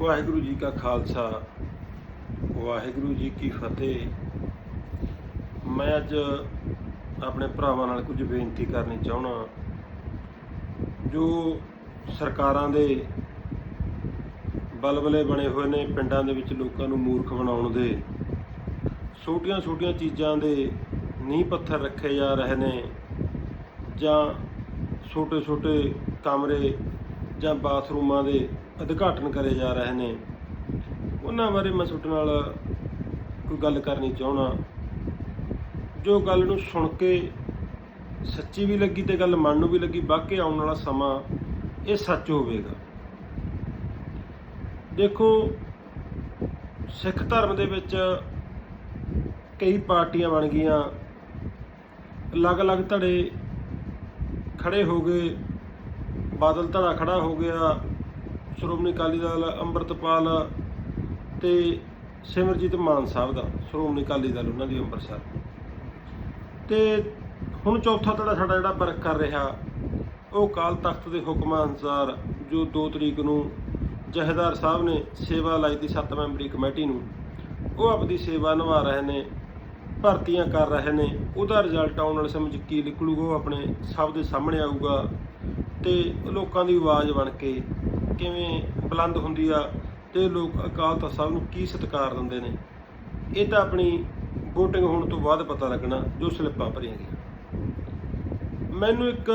ਵਾਹਿਗੁਰੂ ਜੀ ਕਾ ਖਾਲਸਾ, ਵਾਹਿਗੁਰੂ ਜੀ ਕੀ ਫਤਿਹ। ਮੈਂ ਅੱਜ ਆਪਣੇ ਭਰਾਵਾਂ ਨਾਲ ਕੁਝ ਬੇਨਤੀ ਕਰਨੀ ਚਾਹਣਾ ਜੋ ਸਰਕਾਰਾਂ ਦੇ ਬਲਬਲੇ ਬਣੇ ਹੋਏ ਨੇ ਪਿੰਡਾਂ ਦੇ ਵਿੱਚ ਲੋਕਾਂ ਨੂੰ ਮੂਰਖ ਬਣਾਉਣ ਦੇ, ਛੋਟੀਆਂ-ਛੋਟੀਆਂ ਚੀਜ਼ਾਂ ਦੇ ਨੀਂਹ ਪੱਥਰ ਰੱਖੇ ਜਾ ਰਹੇ ਨੇ, ਜਾਂ ਛੋਟੇ-ਛੋਟੇ ਕਮਰੇ ਜਾਂ ਬਾਥਰੂਮਾਂ ਦੇ ਉਦਘਾਟਨ ਕਰੇ ਜਾ ਰਹੇ ਨੇ। ਉਹਨਾਂ ਬਾਰੇ ਮੈਂ ਤੁਹਾਡੇ ਨਾਲ ਕੋਈ ਗੱਲ ਕਰਨੀ ਚਾਹਣਾ ਜੋ ਗੱਲ ਨੂੰ ਸੁਣ ਕੇ ਸੱਚੀ ਵੀ ਲੱਗੀ ਤੇ ਗੱਲ ਮਨ ਨੂੰ ਵੀ ਲੱਗੀ ਬਾਕੀ ਆਉਣ ਵਾਲਾ ਸਮਾਂ ਇਹ ਸੱਚ ਹੋਵੇਗਾ। ਦੇਖੋ, ਸਿੱਖ ਧਰਮ ਦੇ ਵਿੱਚ ਕਈ ਪਾਰਟੀਆਂ ਬਣ ਗਈਆਂ। ਅਲੱਗ-ਅਲੱਗ ਧੜੇ ਖੜੇ ਹੋ ਗਏ। ਬਾਦਲ ਧੜਾ ਖੜਾ ਹੋ ਗਿਆ। ਸ਼੍ਰੋਮਣੀ ਅਕਾਲੀ ਦਲ ਅੰਮ੍ਰਿਤਪਾਲ ਤੇ ਸਿਮਰਜੀਤ ਮਾਨ ਸਾਹਿਬ ਦਾ, ਸ਼੍ਰੋਮਣੀ ਅਕਾਲੀ ਦਲ ਉਹਨਾਂ ਦੀ ਅੰਮ੍ਰਿਤਸਰ। ਤੇ ਹੁਣ ਚੌਥਾ ਧੜਾ ਸਾਡਾ ਜਿਹੜਾ ਵਰਕ ਕਰ ਰਿਹਾ, ਉਹ ਕਾਲ ਤਖਤ ਦੇ ਹੁਕਮਾਂ ਅਨੁਸਾਰ ਜੋ 2 ਤਰੀਕ ਨੂੰ ਜਹੇਦਾਰ ਸਾਹਿਬ ਨੇ ਸੇਵਾ ਲਾਈ ਦੀ 7 ਮੈਂਬਰੀ ਕਮੇਟੀ ਨੂੰ, ਉਹ ਆਪਦੀ ਸੇਵਾ ਨਿਭਾ ਰਹੇ ਨੇ, ਭਰਤੀਆਂ ਕਰ ਰਹੇ ਨੇ, ਉਹਦਾ ਰਿਜ਼ਲਟ ਆਉਣ ਵਾਲੇ ਸਮੇਂ 'ਚ ਕੀ ਨਿਕਲੂਗਾ, ਉਹ ਆਪਣੇ ਸਭ ਦੇ ਸਾਹਮਣੇ ਆਊਗਾ ਤੇ ਲੋਕਾਂ ਦੀ ਆਵਾਜ਼ ਬਣ ਕੇ ਕਿਵੇਂ ਬੁਲੰਦ ਹੁੰਦੀ ਆ ਤੇ ਲੋਕ ਅਕਾਲ ਤਖਤ ਸਾਹਿਬ ਨੂੰ ਕੀ ਸਤਿਕਾਰ ਦਿੰਦੇ ਨੇ, ਇਹ ਤਾਂ ਆਪਣੀ VOTING ਹੋਣ ਤੋਂ ਬਾਅਦ ਪਤਾ ਲੱਗਣਾ ਜੋ ਸਲਿੱਪਾਂ ਭਰੀਆਂ ਗਈਆਂ। ਮੈਨੂੰ ਇੱਕ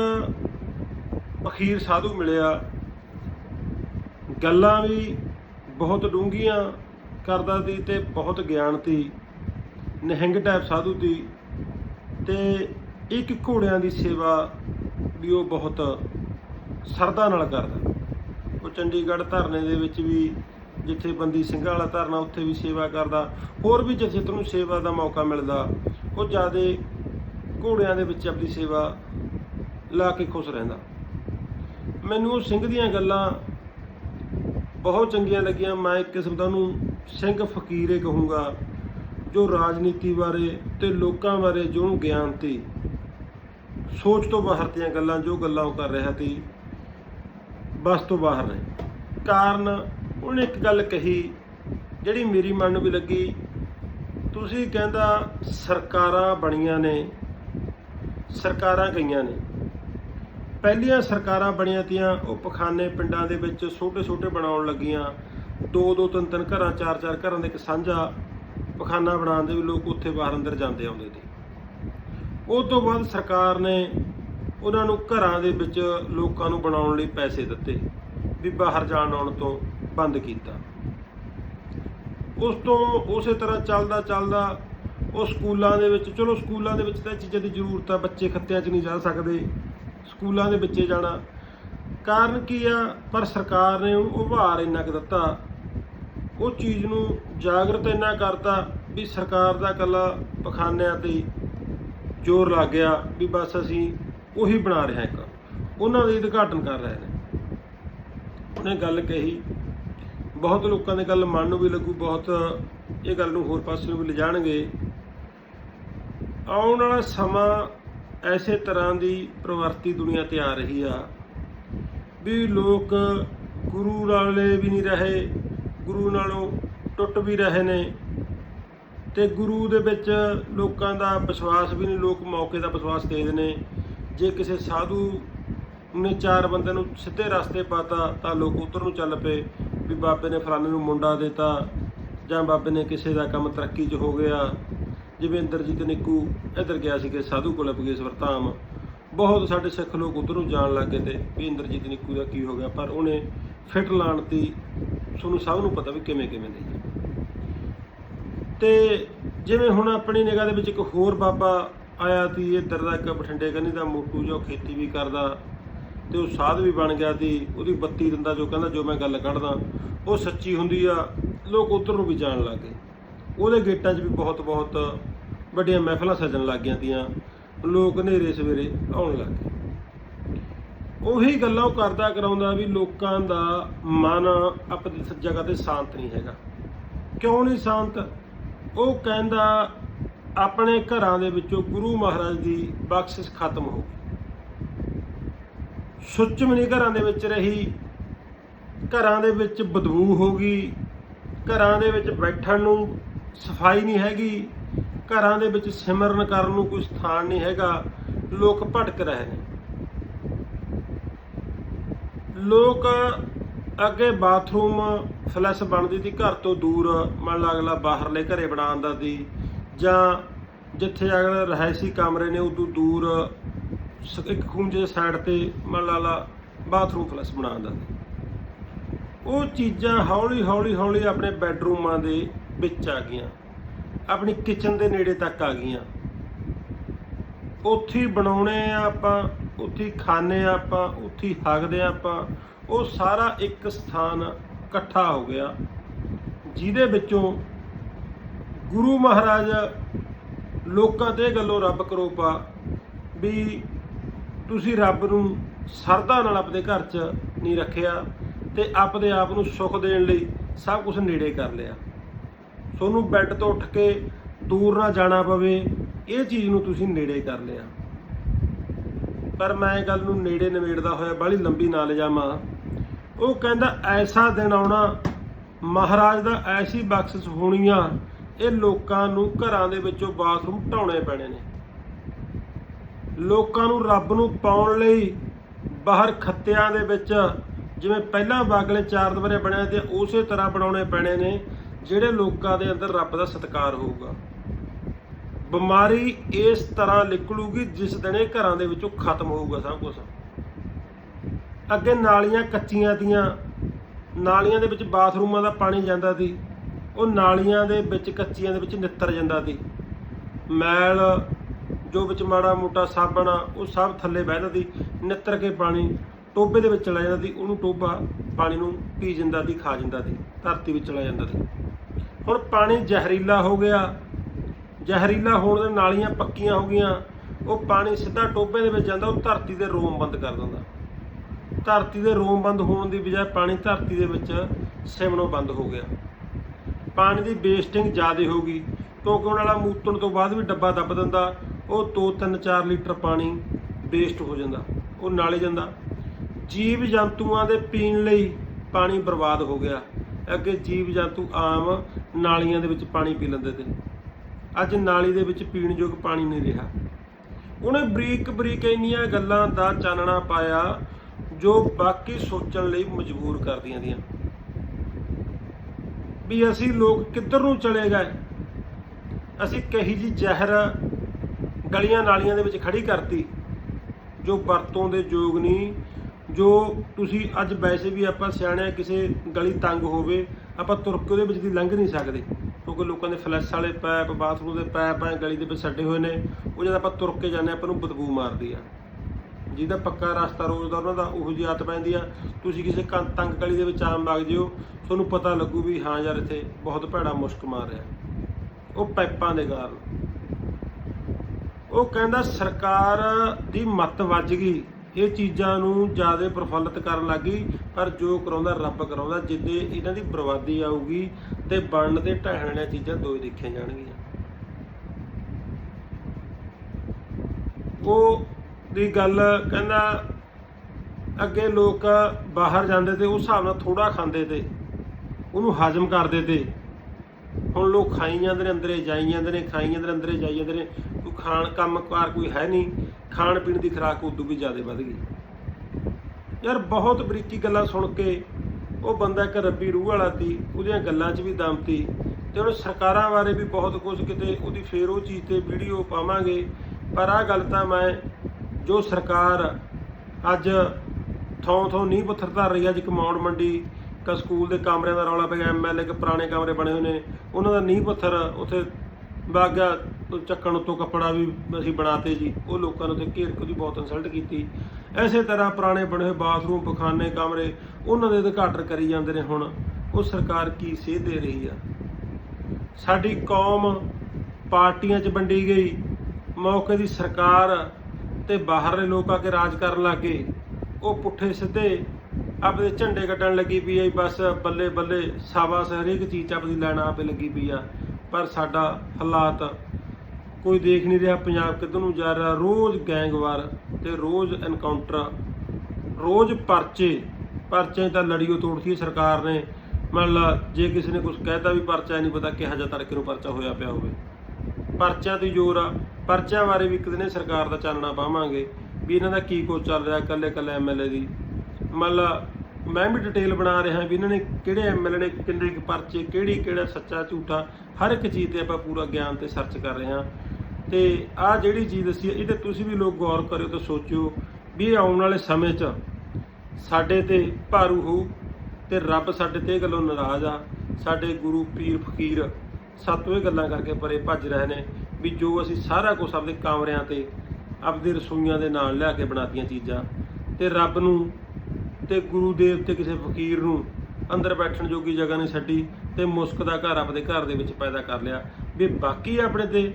ਅਖੀਰ ਸਾਧੂ ਮਿਲਿਆ, ਗੱਲਾਂ ਵੀ ਬਹੁਤ ਡੂੰਘੀਆਂ ਕਰਦਾ ਸੀ ਤੇ ਬਹੁਤ ਗਿਆਨ ਸੀ, ਨਿਹੰਗ ਟਾਈਪ ਸਾਧੂ ਸੀ ਤੇ ਇੱਕ ਘੋੜਿਆਂ ਦੀ ਸੇਵਾ ਵੀ ਉਹ ਬਹੁਤ ਸਰਦਾ ਨਾਲ ਕਰਦਾ। ਉਹ ਚੰਡੀਗੜ੍ਹ ਧਰਨੇ ਦੇ ਵਿੱਚ ਵੀ ਜਿੱਥੇ ਬੰਦੀ ਸਿੰਘਾਂ ਵਾਲਾ ਧਰਨਾ ਉੱਥੇ ਵੀ ਸੇਵਾ ਕਰਦਾ, ਹੋਰ ਵੀ ਜਿੱਥੇ ਤੁਹਾਨੂੰ ਸੇਵਾ ਦਾ ਮੌਕਾ ਮਿਲਦਾ, ਉਹ ਜਿਆਦੇ ਘੋੜਿਆਂ ਦੇ ਵਿੱਚ ਆਪਣੀ ਸੇਵਾ ਲਾ ਕੇ ਖੁਸ਼ ਰਹਿੰਦਾ। ਮੈਨੂੰ ਉਹ ਸਿੰਘ ਦੀਆਂ ਗੱਲਾਂ ਬਹੁਤ ਚੰਗੀਆਂ ਲੱਗੀਆਂ। ਮੈਂ ਇੱਕ ਕਿਸਮ ਦਾ ਉਹਨੂੰ ਸਿੰਘ ਫਕੀਰੇ ਕਹੂੰਗਾ, ਜੋ ਰਾਜਨੀਤੀ ਬਾਰੇ ਤੇ ਲੋਕਾਂ ਬਾਰੇ ਜੋ ਗਿਆਨ ਤੇ ਸੋਚ ਤੋਂ ਬਾਹਰ ਦੀਆਂ ਗੱਲਾਂ, ਜੋ ਗੱਲਾਂ ਉਹ ਕਰ ਰਿਹਾ ਸੀ ਬਸ ਤੋਂ ਬਾਹਰ ਨੇ। ਕਾਰਨ ਉਹਨੇ ਇੱਕ ਗੱਲ ਕਹੀ, ਜਿਹੜੀ ਮੇਰੀ ਮਨ ਨੂੰ ਵੀ ਲੱਗੀ, ਤੁਸੀਂ ਕਹਿੰਦਾ ਸਰਕਾਰਾਂ ਬਣੀਆਂ ਨੇ, ਸਰਕਾਰਾਂ ਗਈਆਂ ਨੇ। ਪਹਿਲੀਆਂ ਸਰਕਾਰਾਂ ਬਣੀਆਂ ਤੀਆਂ ਉਹ ਪਖਾਨੇ ਪਿੰਡਾਂ ਦੇ ਵਿੱਚ ਛੋਟੇ ਛੋਟੇ ਬਣਾਉਣ ਲੱਗੀਆਂ। ਦੋ ਦੋ, ਤਿੰਨ ਤਿੰਨ ਘਰਾਂ, ਚਾਰ ਚਾਰ ਘਰਾਂ ਦੇ ਇੱਕ ਸਾਂਝਾ ਪਖਾਨਾ ਬਣਾਉਣ ਦੇ ਵੀ ਲੋਕ ਉੱਥੇ ਬਾਹਰ ਅੰਦਰ ਜਾਂਦੇ ਆਉਂਦੇ ਸੀ। ਉਸ ਤੋਂ ਬਾਅਦ ਸਰਕਾਰ ਨੇ ਉਹਨਾਂ ਨੂੰ ਘਰਾਂ ਦੇ ਵਿੱਚ ਲੋਕਾਂ ਨੂੰ ਬਣਾਉਣ ਲਈ ਪੈਸੇ ਦਿੱਤੇ, ਵੀ ਬਾਹਰ ਜਾਣ ਆਉਣ ਤੋਂ ਬੰਦ ਕੀਤਾ। ਉਸ ਤੋਂ ਉਸੇ ਤਰ੍ਹਾਂ ਚੱਲਦਾ ਚੱਲਦਾ ਉਹ ਸਕੂਲਾਂ ਦੇ ਵਿੱਚ, ਚਲੋ ਸਕੂਲਾਂ ਦੇ ਵਿੱਚ ਤਾਂ ਇਹ ਚੀਜ਼ਾਂ ਦੀ ਜ਼ਰੂਰਤ ਆ, ਬੱਚੇ ਖੱਤਿਆਂ 'ਚ ਨਹੀਂ ਜਾ ਸਕਦੇ, ਸਕੂਲਾਂ ਦੇ ਵਿੱਚੇ ਜਾਣਾ। ਕਾਰਨ ਕੀ ਆ? ਪਰ ਸਰਕਾਰ ਨੇ ਉਹਨੂੰ ਉਭਾਰ ਇੰਨਾ ਕੁ ਦਿੱਤਾ, ਉਹ ਚੀਜ਼ ਨੂੰ ਜਾਗਰਤ ਇੰਨਾ ਕਰਤਾ ਵੀ ਸਰਕਾਰ ਦਾ ਇਕੱਲਾ ਪਖਾਨਿਆਂ ਤੇ ਜ਼ੋਰ ਲੱਗ ਗਿਆ ਵੀ ਬਸ ਅਸੀਂ ਉਹੀ ਬਣਾ ਰਿਹਾ ਇੱਕ। ਉਹਨਾਂ ਦੇ ਉਦਘਾਟਨ ਕਰ ਰਹੇ ਨੇ। ਉਹਨੇ ਗੱਲ ਕਹੀ। ਬਹੁਤ ਲੋਕਾਂ ਦੇ ਗੱਲ ਮਨ ਨੂੰ ਵੀ ਲੱਗੂ, ਬਹੁਤ ਇਹ ਗੱਲ ਨੂੰ ਹੋਰ ਪਾਸੇ ਨੂੰ ਵੀ ਲਿਜਾਣਗੇ। ਆਉਣ ਵਾਲਾ ਸਮਾਂ ਐਸੇ ਤਰ੍ਹਾਂ ਦੀ ਪ੍ਰਵਰਤੀ ਦੁਨੀਆ ਤੇ ਆ ਰਹੀ ਆ ਵੀ ਲੋਕ ਗੁਰੂ ਨਾਲੇ ਵੀ ਨਹੀਂ ਰਹੇ, ਗੁਰੂ ਨਾਲੋਂ ਟੁੱਟ ਵੀ ਰਹੇ ਨੇ ਤੇ ਗੁਰੂ ਦੇ ਵਿੱਚ ਲੋਕਾਂ ਦਾ ਵਿਸ਼ਵਾਸ ਵੀ ਨਹੀਂ, ਲੋਕ ਮੌਕੇ ਦਾ ਵਿਸ਼ਵਾਸ ਦੇਖਦੇ ਨੇ। ਜੇ ਕਿਸੇ ਸਾਧੂ ਨੇ ਚਾਰ ਬੰਦਿਆਂ ਨੂੰ ਸਿੱਧੇ ਰਸਤੇ ਪਾਤਾ ਤਾਂ ਲੋਕ ਉਧਰ ਨੂੰ ਚੱਲ ਪਏ ਵੀ ਬਾਬੇ ਨੇ ਫਲਾਣੇ ਨੂੰ ਮੁੰਡਾ ਦਿੱਤਾ ਜਾਂ ਬਾਬੇ ਨੇ ਕਿਸੇ ਦਾ ਕੰਮ ਤਰੱਕੀ 'ਚ ਹੋ ਗਿਆ। ਜਿਵੇਂ ਇੰਦਰਜੀਤ ਨਿੱਕੂ ਇੱਧਰ ਗਿਆ ਸੀ ਕਿ ਸਾਧੂ ਕੋਲ ਬਗੇਸ਼ਵਰ ਧਾਮ ਬਹੁਤ ਸਾਡੇ ਸਿੱਖ ਲੋਕ ਉਧਰ ਨੂੰ ਜਾਣ ਲੱਗੇ ਤੇ ਵੀ ਇੰਦਰਜੀਤ ਨਿੱਕੂ ਦਾ ਕੀ ਹੋ ਗਿਆ। ਪਰ ਉਹਨੇ ਫਿੱਟ ਲਾਣ ਦੀ ਤੁਹਾਨੂੰ ਸਭ ਨੂੰ ਪਤਾ ਵੀ ਕਿਵੇਂ ਕਿਵੇਂ ਦੀ ਤੇ ਜਿਵੇਂ ਹੁਣ ਆਪਣੀ ਨਿਗਾਹ ਦੇ ਵਿੱਚ ਇੱਕ ਹੋਰ ਬਾਬਾ ਆਇਆ ਤੀ ਇੱਧਰ ਦਾ ਇੱਕ ਬਠਿੰਡੇ ਕੰਨੀ ਦਾ ਮੋਟੂ ਜੋ ਖੇਤੀ ਵੀ ਕਰਦਾ ਤੇ ਉਹ ਸਾਧ ਵੀ ਬਣ ਗਿਆ ਸੀ ਉਹਦੀ ਬੱਤੀ ਦਿੰਦਾ ਜੋ ਕਹਿੰਦਾ ਜੋ ਮੈਂ ਗੱਲ ਕੱਢਦਾ। ਉਹ ਸੱਚੀ ਹੁੰਦੀ ਆ, ਲੋਕ ਉਧਰ ਨੂੰ ਵੀ ਜਾਣ ਲੱਗੇ ਉਹਦੇ ਗੇਟਾਂ 'ਚ ਵੀ ਬਹੁਤ ਬਹੁਤ ਵੱਡੀਆਂ ਮਹਿਫਲਾਂ ਸਜਣ ਲੱਗ ਗਈਆਂ ਤੀਆਂ। ਲੋਕ ਹਨੇਰੇ ਸਵੇਰੇ ਆਉਣ ਲੱਗ ਗਏ। ਉਹੀ ਗੱਲਾਂ ਉਹ ਕਰਦਾ ਕਰਾਉਂਦਾ ਵੀ ਲੋਕਾਂ ਦਾ ਮਨ ਆਪਣੀ ਜਗ੍ਹਾ ਤੇ ਸ਼ਾਂਤ ਨਹੀਂ ਹੈਗਾ। ਕਿਉਂ ਨਹੀਂ ਸ਼ਾਂਤ? ਉਹ ਕਹਿੰਦਾ ਆਪਣੇ ਘਰਾਂ ਦੇ ਵਿੱਚੋਂ ਗੁਰੂ ਮਹਾਰਾਜ ਦੀ ਬਖਸ਼ਿਸ਼ ਖਤਮ ਹੋ ਗਈ। ਸੁੱਚਮ ਨਹੀਂ ਘਰਾਂ ਦੇ ਵਿੱਚ ਰਹੀ, ਘਰਾਂ ਦੇ ਵਿੱਚ ਬਦਬੂ ਹੋ ਗਈ, ਘਰਾਂ ਦੇ ਵਿੱਚ ਬੈਠਣ ਨੂੰ ਸਫ਼ਾਈ ਨਹੀਂ ਹੈਗੀ, ਘਰਾਂ ਦੇ ਵਿੱਚ ਸਿਮਰਨ ਕਰਨ ਨੂੰ ਕੋਈ ਸਥਾਨ ਨਹੀਂ ਹੈਗਾ, ਲੋਕ ਭਟਕ ਰਹੇ ਨੇ। ਲੋਕ ਅੱਗੇ ਬਾਥਰੂਮ, ਫਲੈਸ਼ ਬਣਦੀ ਸੀ, ਘਰ ਤੋਂ ਦੂਰ, ਮੰਨ ਲਾ ਅਗਲਾ ਬਾਹਰਲੇ ਘਰੇ ਬਣਾਉਂਦਾ ਸੀ। ਜਾਂ ਜਿੱਥੇ ਅਗਲਾ ਰਹਿਸੀ ਕਮਰੇ ਨੇ ਉਦੋਂ ਦੂਰ ਇੱਕ ਖੂੰਜੇ ਦੇ ਸਾਈਡ ਤੇ ਮਨ ਲਾ ਲਾ ਬਾਥਰੂਮ ਫਲਸ ਬਣਾ ਦਿੰਦੇ। ਉਹ ਚੀਜ਼ਾਂ ਹੌਲੀ ਹੌਲੀ ਹੌਲੀ ਆਪਣੇ ਬੈੱਡਰੂਮਾਂ ਦੇ ਵਿੱਚ ਆ ਗਈਆਂ। ਆਪਣੀ ਕਿਚਨ ਦੇ ਨੇੜੇ ਤੱਕ ਆ ਗਈਆਂ। ਉੱਥੇ ਬਣਾਉਣੇ ਆ ਆਪਾਂ, ਉੱਥੇ ਖਾਣੇ ਆ ਆਪਾਂ, ਉੱਥੇ ਹੱਗਦੇ ਆ ਆਪਾਂ, ਉਹ ਸਾਰਾ ਇੱਕ ਸਥਾਨ ਇਕੱਠਾ ਹੋ ਗਿਆ। ਜਿਹਦੇ ਵਿੱਚੋਂ ਗੁਰੂ ਮਹਾਰਾਜ, ਲੋਕਾਂ ਤੇ ਇਹ ਗੱਲੋਂ ਰੱਬ ਕਰੋ ਪਾ ਵੀ ਤੁਸੀਂ ਰੱਬ ਨੂੰ ਸਰਦਾ ਨਾਲ ਆਪਣੇ ਘਰ 'ਚ ਨਹੀਂ ਰੱਖਿਆ ਤੇ ਆਪਣੇ ਆਪ ਨੂੰ ਸੁੱਖ ਦੇਣ ਲਈ ਸਭ ਕੁਝ ਨੇੜੇ ਕਰ ਲਿਆ। ਤੁਹਾਨੂੰ ਬੈੱਡ ਤੋਂ ਉੱਠ ਕੇ ਦੂਰ ਨਾ ਜਾਣਾ ਪਵੇ, ਇਹ ਚੀਜ਼ ਨੂੰ ਤੁਸੀਂ ਨੇੜੇ ਕਰ ਲਿਆ। ਪਰ ਮੈਂ ਇਹ ਗੱਲ ਨੂੰ ਨੇੜੇ ਨਵੇੜਦਾ ਹੋਇਆ ਬਾਹਲੀ ਲੰਬੀ ਨਾ ਲਿਜਾਵਾਂ ਉਹ ਕਹਿੰਦਾ, ਐਸਾ ਦਿਨ ਆਉਣਾ, ਮਹਾਰਾਜ ਦਾ ਐਸੀ ਬਖਸ਼ਿਸ਼ ਹੋਣੀ ਆ ਇਹ ਲੋਕਾਂ ਨੂੰ ਘਰਾਂ ਦੇ ਵਿੱਚੋਂ ਬਾਥਰੂਮ ਢਾਉਣੇ ਪੈਣੇ ਨੇ। ਲੋਕਾਂ ਨੂੰ ਰੱਬ ਨੂੰ ਪਾਉਣ ਲਈ ਬਾਹਰ ਖੱਤਿਆਂ ਦੇ ਵਿੱਚ ਜਿਵੇਂ ਪਹਿਲਾਂ ਬਾਗਲੇ ਚਾਰ ਦਵਾਰੇ ਬਣਿਆ ਤੇ ਉਸੇ ਤਰ੍ਹਾਂ ਬਣਾਉਣੇ ਪੈਣੇ ਨੇ, ਜਿਹੜੇ ਲੋਕਾਂ ਦੇ ਅੰਦਰ ਰੱਬ ਦਾ ਸਤਿਕਾਰ ਹੋਊਗਾ। ਬਿਮਾਰੀ ਇਸ ਤਰ੍ਹਾਂ ਨਿਕਲੂਗੀ ਜਿਸ ਦਿਨ ਇਹ ਘਰਾਂ ਦੇ ਵਿੱਚੋਂ ਖਤਮ ਹੋਊਗਾ ਸਭ ਕੁਝ ਅੱਗੇ ਨਾਲੀਆਂ ਕੱਚੀਆਂ ਤੀਆਂ, ਨਾਲੀਆਂ ਦੇ ਵਿੱਚ ਬਾਥਰੂਮਾਂ ਦਾ ਪਾਣੀ ਜਾਂਦਾ ਸੀ। ਉਹ ਨਾਲੀਆਂ ਦੇ ਵਿੱਚ, ਕੱਚੀਆਂ ਦੇ ਵਿੱਚ ਨਿੱਤਰ ਜਾਂਦਾ ਸੀ। ਮੈਲ ਜੋ ਵਿੱਚ ਮਾੜਾ ਮੋਟਾ ਸਾਬਣ ਆ, ਉਹ ਸਭ ਥੱਲੇ ਬਹਿਦਾ ਸੀ, ਨਿੱਤਰ ਕੇ ਪਾਣੀ ਟੋਬੇ ਦੇ ਵਿੱਚ ਚਲਾ ਜਾਂਦਾ ਸੀ, ਉਹਨੂੰ ਟੋਬਾ ਪਾਣੀ ਨੂੰ ਪੀ ਜਾਂਦਾ ਸੀ, ਖਾ ਜਾਂਦਾ ਸੀ, ਧਰਤੀ ਵਿੱਚ ਚਲਾ ਜਾਂਦਾ ਸੀ। ਹੁਣ ਪਾਣੀ ਜ਼ਹਿਰੀਲਾ ਹੋ ਗਿਆ। ਜ਼ਹਿਰੀਲਾ ਹੋਣ ਦੇ ਨਾਲੀਆਂ ਪੱਕੀਆਂ ਹੋ ਗਈਆਂ। ਉਹ ਪਾਣੀ ਸਿੱਧਾ ਟੋਬੇ ਦੇ ਵਿੱਚ ਜਾਂਦਾ, ਉਹ ਧਰਤੀ ਦੇ ਰੋਮ ਬੰਦ ਕਰ ਦਿੰਦਾ। ਧਰਤੀ ਦੇ ਰੋਮ ਬੰਦ ਹੋਣ ਦੀ ਬਜਾਏ ਪਾਣੀ ਧਰਤੀ ਦੇ ਵਿੱਚ ਸਿਮਣੋਂ ਬੰਦ ਹੋ ਗਿਆ। ਪਾਣੀ ਦੀ ਵੇਸਟਿੰਗ ਜ਼ਿਆਦਾ ਹੋ ਗਈ, ਕਿਉਂਕਿ ਉਹਨਾਂ ਵਾਲਾ ਮੂਤਣ ਤੋਂ ਬਾਅਦ ਵੀ ਡੱਬਾ ਦੱਬ ਦਿੰਦਾ, ਉਹ 2 3 4 ਲੀਟਰ ਪਾਣੀ ਵੇਸਟ ਹੋ ਜਾਂਦਾ, ਉਹ ਨਾਲੇ ਜਾਂਦਾ। ਜੀਵ ਜੰਤੂਆਂ ਦੇ ਪੀਣ ਲਈ ਪਾਣੀ ਬਰਬਾਦ ਹੋ ਗਿਆ, ਅੱਗੇ ਜੀਵ ਜੰਤੂ ਆਮ ਨਾਲੀਆਂ ਦੇ ਵਿੱਚ ਪਾਣੀ ਪੀ ਲੈਂਦੇ ਤੇ ਅੱਜ ਨਾਲੀ ਦੇ ਵਿੱਚ ਪੀਣ ਯੋਗ ਪਾਣੀ ਨਹੀਂ ਰਿਹਾ। ਉਹਨੇ ਬਰੀਕ ਬਰੀਕ ਇੰਨੀਆਂ ਗੱਲਾਂ ਦਾ ਚਾਨਣਾ ਪਾਇਆ, ਜੋ ਬਾਕੀ ਸੋਚਣ ਲਈ ਮਜਬੂਰ ਕਰਦੀਆਂ ਦੀਆਂ। ਵੀ ਅਸੀਂ ਲੋਕ ਕਿੱਧਰ ਨੂੰ ਚਲੇ ਗਏ? ਅਸੀਂ ਕਹੀ ਜੀ ਜ਼ਹਿਰ ਗਲੀਆਂ ਨਾਲੀਆਂ ਦੇ ਵਿੱਚ ਖੜੀ ਕਰਤੀ। ਜੋ ਵਰਤੋਂ ਦੇ ਯੋਗ ਨਹੀਂ ਜੋ ਤੁਸੀਂ ਅੱਜ ਵੈਸੇ ਵੀ ਆਪਾਂ ਸਿਆਣਿਆ ਕਿਸੇ ਗਲੀ ਤੰਗ ਹੋਵੇ ਆਪਾਂ ਤੁਰ ਕੇ ਉਹਦੇ ਵਿੱਚ ਦੀ ਲੰਘ ਨਹੀਂ ਸਕਦੇ। ਕਿਉਂਕਿ ਲੋਕਾਂ ਦੇ ਫਲੈਸ਼ ਵਾਲੇ ਪੈਪ ਬਾਥਰੂਮ ਦੇ ਪੈਪ ਐ ਗਲੀ ਦੇ ਵਿੱਚ ਛੱਡੇ ਹੋਏ ਨੇ ਉਹ ਜਦ ਆਪਾਂ ਤੁਰ ਕੇ ਜਾਂਦੇ ਹਾਂ, ਆਪਾਂ ਨੂੰ ਬਦਬੂ ਮਾਰਦੀ ਆ। ਜਿਹਦਾ ਪੱਕਾ ਰਸਤਾ ਰੋਜ਼ ਦਾ ਉਹਨਾਂ ਦਾ, ਉਹੋ ਜਿਹੀ ਆਦਤ ਪੈਂਦੀ ਆ। ਤੁਸੀਂ ਕਿਸੇ ਕੰਨ ਤੰਗ ਗਲੀ ਦੇ ਵਿੱਚ ਆਮ ਵਗ ਜਿਓ, ਤੁਹਾਨੂੰ ਪਤਾ ਲੱਗੂ ਵੀ ਹਾਂ ਯਾਰ ਇੱਥੇ ਬਹੁਤ ਭੈੜਾ ਮੁਸ਼ਕ ਮਾਰ ਰਿਹਾ। ਉਹ ਪਾਈਪਾਂ ਦੇ ਕਾਰਨ ਉਹ ਕਹਿੰਦਾ, ਸਰਕਾਰ ਦੀ ਮੱਤ ਵੱਜ ਗਈ। ਇਹ ਚੀਜ਼ਾਂ ਨੂੰ ਜ਼ਿਆਦਾ ਪ੍ਰਫੁੱਲਤ ਕਰਨ ਲੱਗੀ, ਪਰ ਜੋ ਕਰਾਉਂਦਾ, ਰੱਬ ਕਰਾਉਂਦਾ। ਜਿੱਦੇ ਇਹਨਾਂ ਦੀ ਬਰਬਾਦੀ ਆਊਗੀ ਤੇ ਬਣਨ ਤੇ ਢਹਿਣ ਵਾਲੀਆਂ ਚੀਜ਼ਾਂ ਦੋ ਹੀ ਦੇਖੀਆਂ ਜਾਣਗੀਆਂ। ਉਹ ਦੀ ਗੱਲ ਕਹਿੰਦਾ, ਅੱਗੇ ਲੋਕ ਬਾਹਰ ਜਾਂਦੇ ਤੇ ਉਸ ਹਿਸਾਬ ਨਾਲ ਥੋੜਾ ਖਾਂਦੇ ਤੇ, ਉਹਨੂੰ ਹਜਮ ਕਰਦੇ ਤੇ। ਹੁਣ ਲੋਕ ਖਾਈ ਜਾਂਦੇ ਨੇ, ਅੰਦਰੇ ਜਾਈ ਜਾਂਦੇ ਨੇ, ਖਾਈ ਜਾਂਦੇ ਨੇ, ਅੰਦਰੇ ਜਾਈ ਜਾਂਦੇ ਨੇ। ਕੋਈ ਖਾਣ ਕੰਮਕਾਰ ਕੋਈ ਹੈ ਨਹੀਂ, ਖਾਣ ਪੀਣ ਦੀ ਖੁਰਾਕ ਉਦੋਂ ਵੀ ਜ਼ਿਆਦਾ ਵੱਧ ਗਈ। ਯਾਰ ਬਹੁਤ ਬਰੀਕੀ ਗੱਲਾਂ ਸੁਣ ਕੇ ਉਹ ਬੰਦਾ ਇੱਕ ਰੱਬੀ ਰੂਹ ਵਾਲਾ ਸੀ, ਉਹਦੀਆਂ ਗੱਲਾਂ 'ਚ ਵੀ ਦਮ ਸੀ ਤੇ ਹੁਣ ਸਰਕਾਰਾਂ ਬਾਰੇ ਵੀ ਬਹੁਤ ਕੁਝ ਕਿਤੇ ਉਹਦੀ ਫੇਰ ਉਹ ਚੀਜ਼ ਤੇ ਵੀਡੀਓ ਪਾਵਾਂਗੇ। ਪਰ ਆਹ ਗੱਲ ਤਾਂ ਮੈਂ ਜੋ ਸਰਕਾਰ ਅੱਜ ਥਾਂ ਥੋਂ ਨੀਂਹ ਪੱਥਰ ਧਰ ਰਹੀ ਹੈ, ਅੱਜ ਕਮਾਉਂਡ ਮੰਡੀ ਕਾ ਸਕੂਲ ਦੇ ਕਮਰਿਆਂ ਦਾ ਰੌਲਾ ਪੈ ਗਿਆ ਐਮਐਲਏ ਕੇ ਪੁਰਾਣੇ ਕਮਰੇ ਬਣੇ ਹੋਏ ਨੇ, ਉਹਨਾਂ ਦਾ ਨੀਂਹ ਪੱਥਰ ਉੱਥੇ ਬਾਗਾ ਚੱਕਣ ਉੱਤੋਂ ਕੱਪੜਾ ਵੀ ਅਸੀਂ ਬਣਾਤੇ ਜੀ, ਉਹ ਲੋਕਾਂ ਨੂੰ ਉੱਥੇ ਘੇਰ ਕੇ ਉਹਦੀ ਬਹੁਤ ਇਨਸਲਟ ਕੀਤੀ। ਐਸੇ ਤਰ੍ਹਾਂ ਪੁਰਾਣੇ ਬਣੇ ਹੋਏ ਬਾਥਰੂਮ, ਪਖਾਨੇ, ਕਮਰੇ, ਉਹਨਾਂ ਦੇ ਉਦਘਾਟਨ ਕਰੀ ਜਾਂਦੇ ਨੇ ਹੁਣ, ਉਹ ਸਰਕਾਰ ਕੀ ਸੇਧ ਦੇ ਰਹੀ ਆ? ਸਾਡੀ ਕੌਮ ਪਾਰਟੀਆਂ 'ਚ ਵੰਡੀ ਗਈ, ਮੌਕੇ ਦੀ ਸਰਕਾਰ ਤੇ ਬਾਹਰਲੇ ਲੋਕ ਆ ਕੇ ਰਾਜ ਕਰਨ ਲੱਗੇ। ਉਹ ਪੁੱਠੇ ਸਿੱਧੇ ਆਪਦੇ ਝੰਡੇ ਕੱਢਣ ਲੱਗੀ ਪਈ ਐ ਬਸ ਬੱਲੇ ਬੱਲੇ ਸਾਬਾਸ, ਹਰੇਕ ਚੀਜ਼ 'ਚ ਆਪਦੀ ਲੈਣ ਆਪੇ ਲੱਗੀ ਪਈ ਆ। ਪਰ ਸਾਡਾ ਹਾਲਾਤ ਕੋਈ ਦੇਖ ਨਹੀਂ ਰਿਹਾ, ਪੰਜਾਬ ਕਿੱਧਰ ਨੂੰ ਜਾ ਰਿਹਾ। ਰੋਜ਼ ਗੈਂਗਵਾਰ ਤੇ ਰੋਜ਼ ਐਨਕਾਊਂਟਰ, ਰੋਜ਼ ਪਰਚੇ। ਪਰਚੇ ਤਾਂ ਲੜੀਓ ਤੋੜਤੀ ਸਰਕਾਰ ਨੇ। ਮੰਨ ਲਾ, ਜੇ ਕਿਸੇ ਨੇ ਕੁਝ ਕਹਿਤਾ ਵੀ ਪਰਚਾ ਨਹੀਂ ਪਤਾ ਕਿਹੋ ਜਿਹਾ ਤੜਕੇ ਨੂੰ ਪਰਚਾ ਹੋਇਆ ਪਿਆ ਹੋਵੇ। ਪਰਚਿਆਂ ਤੇ ਜ਼ੋਰ ਆ। ਪਰਚਿਆਂ ਬਾਰੇ ਵੀ ਇੱਕ ਦਿਨ ਸਰਕਾਰ ਦਾ ਚਾਨਣਾ ਪਾਵਾਂਗੇ ਵੀ ਇਹਨਾਂ ਦਾ ਕੀ ਕੁਝ ਚੱਲ ਰਿਹਾ ਇਕੱਲੇ ਇਕੱਲੇ ਐਮਐਲਏ ਦੀ। ਮੰਨ ਲਾ, ਮੈਂ ਵੀ ਡਿਟੇਲ ਬਣਾ ਰਿਹਾ ਵੀ ਇਹਨਾਂ ਨੇ ਕਿਹੜੇ ਐਮਐਲਏ ਨੇ ਕਿੰਨੇ ਕੁ ਪਰਚੇ, ਕਿਹੜੀ ਕਿਹੜਾ ਸੱਚਾ ਝੂਠਾ, ਹਰ ਇੱਕ ਚੀਜ਼ ਤੇ ਆਪਾਂ ਪੂਰਾ ਗਿਆਨ ਤੇ ਸਰਚ ਕਰ ਰਹੇ ਹਾਂ। ਤੇ ਆਹ ਜਿਹੜੀ ਚੀਜ਼ ਦੱਸੀ ਹੈ ਇਹਦੇ ਤੁਸੀਂ ਵੀ ਲੋਕ ਗੌਰ ਕਰਿਓ ਤੇ ਸੋਚਿਓ ਵੀ ਇਹ ਆਉਣ ਵਾਲੇ ਸਮੇਂ 'ਚ ਸਾਡੇ ਤੇ ਭਾਰੂ ਹੋਊ ਤੇ ਰੱਬ ਸਾਡੇ ਤੇ ਇਹ ਗੱਲੋਂ ਨਾਰਾਜ਼ ਆ। ਸਾਡੇ ਗੁਰੂ ਪੀਰ ਫਕੀਰ ਸਤਵੇਂ ਗੱਲਾਂ ਕਰਕੇ ਪਰੇ ਭੱਜ ਰਹੇ ਨੇ। ਵੀ ਜੋ ਅਸੀਂ ਸਾਰਾ ਕੁਝ ਆਪਣੇ ਕਮਰਿਆਂ ਤੇ, ਆਪਦੇ ਰਸੋਈਆਂ ਦੇ ਨਾਲ ਲਿਆ ਕੇ ਬਣਾਤੀਆਂ ਚੀਜ਼ਾਂ ਤੇ ਰੱਬ ਨੂੰ ਤੇ ਗੁਰੂ ਦੇਵ ਤੇ ਕਿਸੇ ਫਕੀਰ ਨੂੰ ਅੰਦਰ ਬੈਠਣ ਜੋਗੀ ਜਗ੍ਹਾ ਨਹੀਂ ਛੱਡੀ ਤੇ ਮੁਸਕ ਦਾ ਘਰ ਆਪਣੇ ਘਰ ਦੇ ਵਿੱਚ ਪੈਦਾ ਕਰ ਲਿਆ। ਵੀ ਬਾਕੀ ਆਪਣੇ ਤੇ